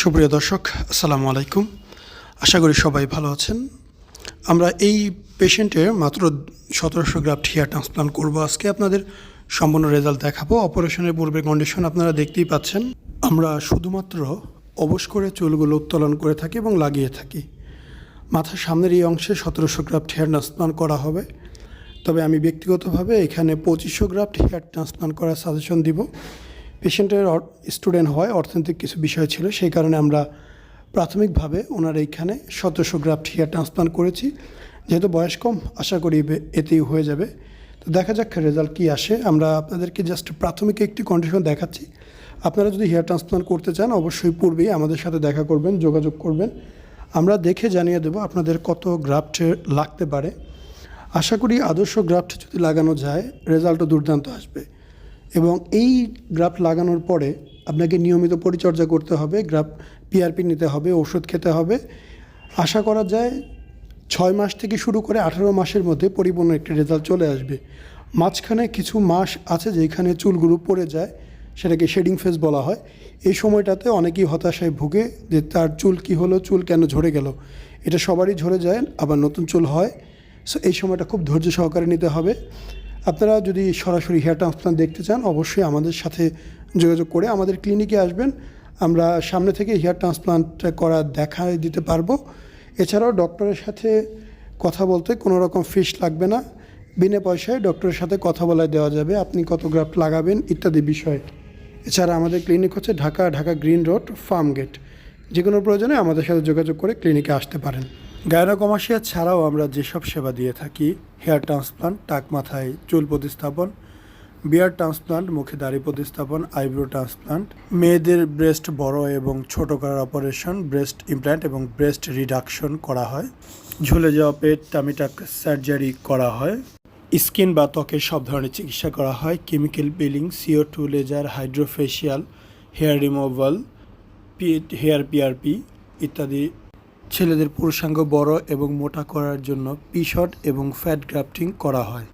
সুপ্রিয় দর্শক, আসসালামু আলাইকুম। আশা করি সবাই ভালো আছেন। আমরা এই পেশেন্টের মাত্র সতেরোশো গ্রাফট হেয়ার ট্রান্সপ্লান্ট করব আজকে। আপনাদের সম্পূর্ণ রেজাল্ট দেখাবো। অপারেশনের পূর্বে কন্ডিশন আপনারা দেখতেই পাচ্ছেন। আমরা শুধুমাত্র অবশ করে চুলগুলো উত্তোলন করে থাকি এবং লাগিয়ে থাকি। মাথার সামনের এই অংশে সতেরোশো গ্রাফট হেয়ার ট্রান্সপ্লান্ট করা হবে। তবে আমি ব্যক্তিগতভাবে এখানে পঁচিশশো গ্রাফট হেয়ার ট্রান্সপ্লান্ট করার সাজেশন দিব। পেশেন্টের স্টুডেন্ট হয়, অর্থনৈতিক কিছু বিষয় ছিল, সেই কারণে আমরা প্রাথমিকভাবে ওনার এইখানে সতেরোশো গ্রাফট হেয়ার ট্রান্সপ্লান্ট করেছি। যেহেতু বয়স কম, আশা করি এতেই হয়ে যাবে। তো দেখা যাক রেজাল্ট কী আসে। আমরা আপনাদেরকে জাস্ট প্রাথমিক একটি কন্ডিশন দেখাচ্ছি। আপনারা যদি হেয়ার ট্রান্সপ্লান্ট করতে চান, অবশ্যই পূর্বেই আমাদের সাথে দেখা করবেন, যোগাযোগ করবেন। আমরা দেখে জানিয়ে দেবো আপনাদের কত গ্রাফট লাগতে পারে। আশা করি আদর্শ গ্রাফট যদি লাগানো যায়, রেজাল্টও দুর্দান্ত আসবে। এবং এই গ্রাফ লাগানোর পরে আপনাকে নিয়মিত পরিচর্যা করতে হবে, গ্রাফ পিআরপি নিতে হবে ওষুধ খেতে হবে। আশা করা যায় ছয় মাস থেকে শুরু করে আঠারো মাসের মধ্যে পরিপূর্ণ একটি রেজাল্ট চলে আসবে। মাঝখানে কিছু মাস আছে যেখানে চুলগুলো পড়ে যায়, সেটাকে শেডিং ফেস বলা হয়। এই সময়টাতে অনেকেই হতাশায় ভুগে যে তার চুল কি হলো, চুল কেন ঝরে গেল। এটা সবারই ঝরে যায়, আবার নতুন চুল হয়। সো এই সময়টা খুব ধৈর্য সহকারে নিতে হবে। আপনারা যদি সরাসরি হেয়ার ট্রান্সপ্লান্ট দেখতে চান, অবশ্যই আমাদের সাথে যোগাযোগ করে আমাদের ক্লিনিকে আসবেন। আমরা সামনে থেকে হেয়ার ট্রান্সপ্লান্ট করা দেখা দিতে পারব। এছাড়াও ডক্টরের সাথে কথা বলতে কোনো রকম ফিস লাগবে না। বিনা পয়সায় ডক্টরের সাথে কথা বলায় দেওয়া যাবে, আপনি কত গ্রাফট লাগাবেন ইত্যাদি বিষয়ে। এছাড়া আমাদের ক্লিনিক হচ্ছে Dhaka Dhaka green road, farm gate. যে কোনো প্রয়োজনে আমাদের সাথে যোগাযোগ করে ক্লিনিকে আসতে পারেন। গায়নোকমাসিয়া ছাড়াও আমরা যেসব সেবা দিয়ে থাকি, হেয়ার ট্রান্সপ্লান্ট, টাক মাথায় চুল প্রতিস্থাপন, বিয়ার ট্রান্সপ্লান্ট, মুখে দাড়ি প্রতিস্থাপন, আইব্রো ট্রান্সপ্লান্ট, মেয়েদের ব্রেস্ট বড় এবং ছোট করার অপারেশন, ব্রেস্ট ইমপ্ল্যান্ট এবং ব্রেস্ট রিডাকশন করা হয়। ঝুলে যাওয়া পেট টামিটাক সার্জারি করা হয়। স্কিন বা ত্বকের সব ধরনের চিকিৎসা করা হয়। Chemical peeling CO two laser hydrofacial hair removal hair PRP ইত্যাদি ছেলেদের পুরুষাঙ্গ বড় এবং মোটা করার জন্য পিশট এবং ফ্যাট গ্রাফটিং করা হয়।